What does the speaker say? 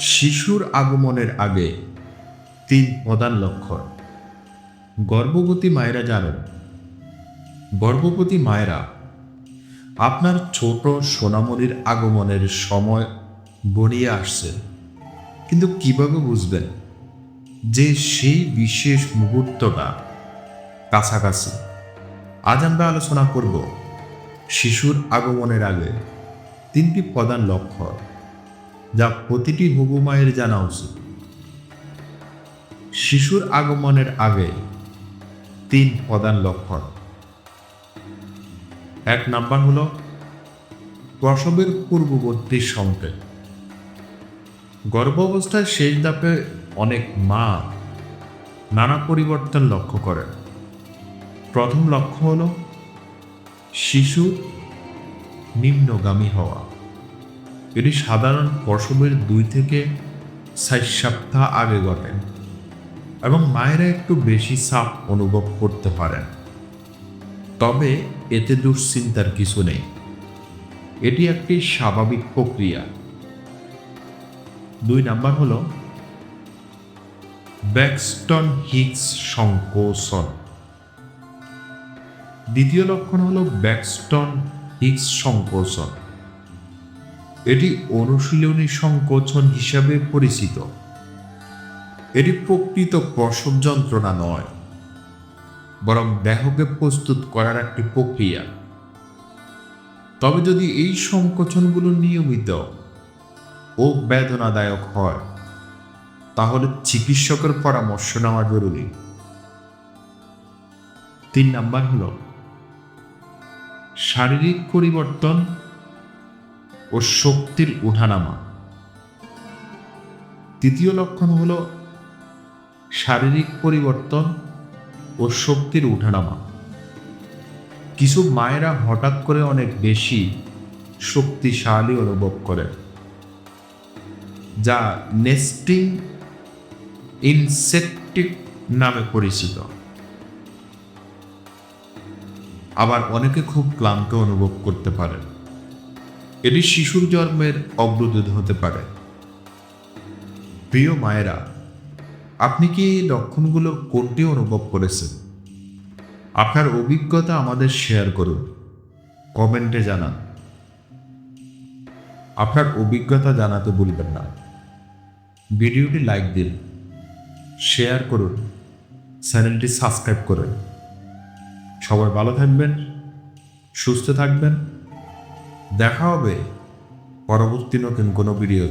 শিশুর আগমনের আগে তিন প্রধান লক্ষণ। গর্ভবতী মায়েরা জানেন। গর্ভবতী মায়েরা, আপনার ছোট সোনামণির আগমনের সময় বনিয়ে আসছে কিন্তু কীভাবে বুঝবেন যে সেই বিশেষ মুহূর্তটা কাছাকাছি? আজ আমরা আলোচনা করব শিশুর আগমনের আগে তিনটি প্রধান লক্ষ্য যা প্রতিটি হবু মায়ের জানা উচিত। শিশুর আগমনের আগে তিন প্রধান লক্ষণ। এক নাম্বার হল প্রসবের পূর্ববর্তী সংকেত। গর্ভাবস্থার শেষ ধাপে অনেক মা নানা পরিবর্তন লক্ষ্য করেন। প্রথম লক্ষ্য হল শিশু নিম্নগামী হওয়া। এটি সাধারণ প্রসবের দুই থেকে ষাট সপ্তাহ আগে ঘটে এবং মায়েরা একটু বেশি চাপ অনুভব করতে পারেন। তবে এতে দুশ্চিন্তার কিছু নেই। এটি একটি স্বাভাবিক প্রক্রিয়া। দুই নাম্বার হল ব্যাকস্টন হিক্স সংকোচন। দ্বিতীয় লক্ষণ হল ব্যাকস্টন হিক্স সংকোচন। এটি অনুশীলনী সংকোচন হিসাবে পরিচিত। এটি প্রকৃত প্রসব যন্ত্রণা নয়, বরং দেহকে প্রস্তুত করার একটি প্রক্রিয়া। তবে যদি এই সংকোচনগুলো নিয়মিত ও বেদনাদায়ক হয়, তাহলে চিকিৎসকের পরামর্শ নেওয়া জরুরি। তিন নাম্বার হল, শারীরিক পরিবর্তন ও শক্তির উঠানামা। তৃতীয় লক্ষণ হল শারীরিক পরিবর্তন ও শক্তির উঠানামা। কিছু মায়েরা হঠাৎ করে অনেক বেশি শক্তিশালী অনুভব করেন, যা নেস্টিং ইনসেকটিক নামে পরিচিত। আবার অনেকে খুব ক্লান্ত অনুভব করতে পারেন। এটি শিশুর জন্মের অগ্রদূত হতে পারে। প্রিয় মায়েরা, আপনি কি এই লক্ষণগুলো কোনটি অনুভব করেছেন? আপনার অভিজ্ঞতা আমাদের শেয়ার করুন। কমেন্টে জানান। আপনার অভিজ্ঞতা জানাতে ভুলবেন না। ভিডিওটি লাইক দিন, শেয়ার করুন, চ্যানেলটি সাবস্ক্রাইব করুন। সবাই ভালো থাকবেন, সুস্থ থাকবেন। দেখা হবে। পরবর্তী নতুন কোনো ভিডিও